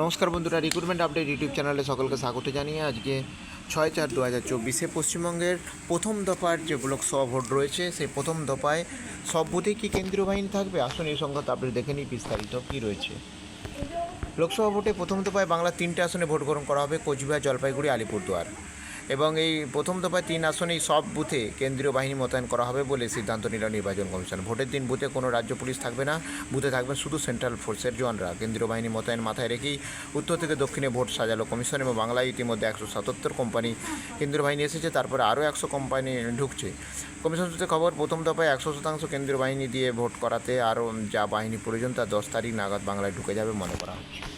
নমস্কার বন্ধুরা recruitment update YouTube চ্যানেলে সকলকে স্বাগত জানিয়ে আজকে ছয় চার দু হাজার চব্বিশে পশ্চিমবঙ্গের প্রথম দফার যে ব্লক ভোট রয়েছে, সেই প্রথম দফায় সব বুথে কি কেন্দ্রীয় বাহিনী থাকবে? আসুন এই সংখ্যা আপডেট দেখে নিই, বিস্তারিত কী রয়েছে। লোকসভা ভোটে প্রথম দফায় বাংলা তিনটে আসনে ভোট গ্রহণ করা হবে, কোচবিহার, জলপাইগুড়ি, আলিপুরদুয়ার। এবং এই প্রথম দফায় তিন আসনেই সব বুথে কেন্দ্রীয় বাহিনী মোতায়েন করা হবে বলে সিদ্ধান্ত নিল নির্বাচন কমিশন। ভোটের দিন বুথে কোনো রাজ্য পুলিশ থাকবে না, বুথে থাকবেন শুধু সেন্ট্রাল ফোর্সের জওয়ানরা। কেন্দ্রীয় বাহিনী মোতায়েন মাথায় রেখেই উত্তর থেকে দক্ষিণে ভোট সাজালো কমিশন এবং বাংলায় ইতিমধ্যে একশো সাতাত্তর কোম্পানি কেন্দ্রীয় বাহিনী এসেছে, তারপরে আরও একশো কোম্পানি ঢুকছে। কমিশন সূত্রে খবর, প্রথম দফায় একশো শতাংশ কেন্দ্রীয় বাহিনী দিয়ে ভোট করাতে আরও যা বাহিনী প্রয়োজন তা দশ তারিখ নাগাদ বাংলায় ঢুকে যাবে মনে করা হচ্ছে।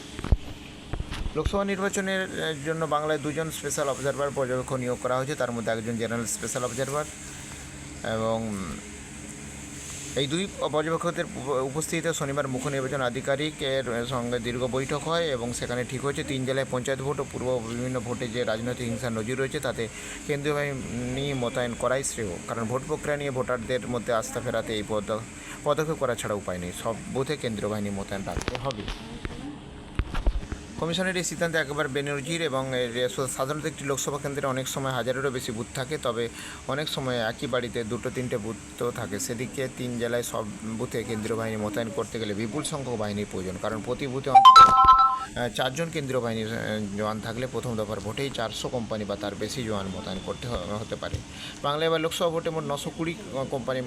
লোকসভা নির্বাচনের জন্য বাংলায় দুজন স্পেশাল অবজারভার পর্যবেক্ষক নিয়োগ করা হয়েছে। তার মধ্যে একজন জেনারেল স্পেশাল অবজারভার এবং এই দুই পর্যবেক্ষকদের উপ- উপস্থিতিতে শনিবার মুখ্য নির্বাচন আধিকারিকের সঙ্গে দীর্ঘ বৈঠক হয় এবং সেখানে ঠিক হয়েছে, তিন জেলায় পঞ্চায়েত ভোট ও পূর্ব বিভিন্ন ভোটে যে রাজনৈতিক হিংসার নজির রয়েছে, তাতে কেন্দ্রীয় বাহিনী মোতায়েন করাই শ্রেয়। কারণ ভোট প্রক্রিয়া নিয়ে ভোটারদের মধ্যে আস্থা ফেরাতে এই পদ- পদক্ষেপ করা ছাড়া উপায় নেই। সব বুথে কেন্দ্রীয় বাহিনী মোতায়েন রাখতে হবে। কমিশনের এই সিদ্ধান্তে একবার বেনজির এবং সাধারণত একটি লোকসভা কেন্দ্রে অনেক সময় হাজারেরও বেশি বুথ থাকে, তবে অনেক সময় একই বাড়িতে দুটো, তিনটে বুথও থাকে। সেদিকে তিন জেলায় সব বুথে কেন্দ্রীয় বাহিনী মোতায়েন করতে গেলে বিপুল সংখ্যক বাহিনীর প্রয়োজন, কারণ প্রতি বুথে অন্তত চারজন কেন্দ্রীয় বাহিনীর জওয়ান থাকলে প্রথম দফার ভোটেই চারশো কোম্পানি বা তার বেশি জওয়ান মোতায়েন করতে হতে পারে। বাংলায় এবার লোকসভা ভোটে মোট নশো কুড়ি কোম্পানি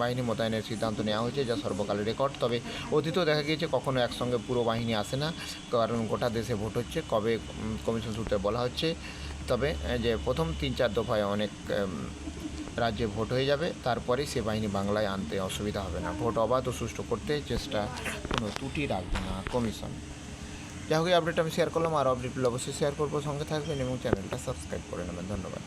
বাহিনী মোতায়েনের সিদ্ধান্ত নেওয়া হয়েছে, যা সর্বকালের রেকর্ড। তবে অতীতেও দেখা গিয়েছে, কখনো একসঙ্গে পুরো বাহিনী আসে না, কারণ গোটা দেশে ভোট হচ্ছে। কবে কমিশন সূত্রে বলা হচ্ছে, তবে যে প্রথম তিন চার দফায় অনেক রাজ্যে ভোট হয়ে যাবে তারপরে সে বাহিনী বাংলায় আনতে অসুবিধা হবে না। ভোট অবাধ ও সুষ্ঠু করতে চেষ্টা কোনো ত্রুটি রাখবে না কমিশন। যাই হোক, এই আপডেট আমি শেয়ার করলাম, আর আপডেটগুলো অবশ্যই শেয়ার করব। সঙ্গে থাকবেন এবং চ্যানেলটা সাবস্ক্রাইব করে নেবেন। ধন্যবাদ।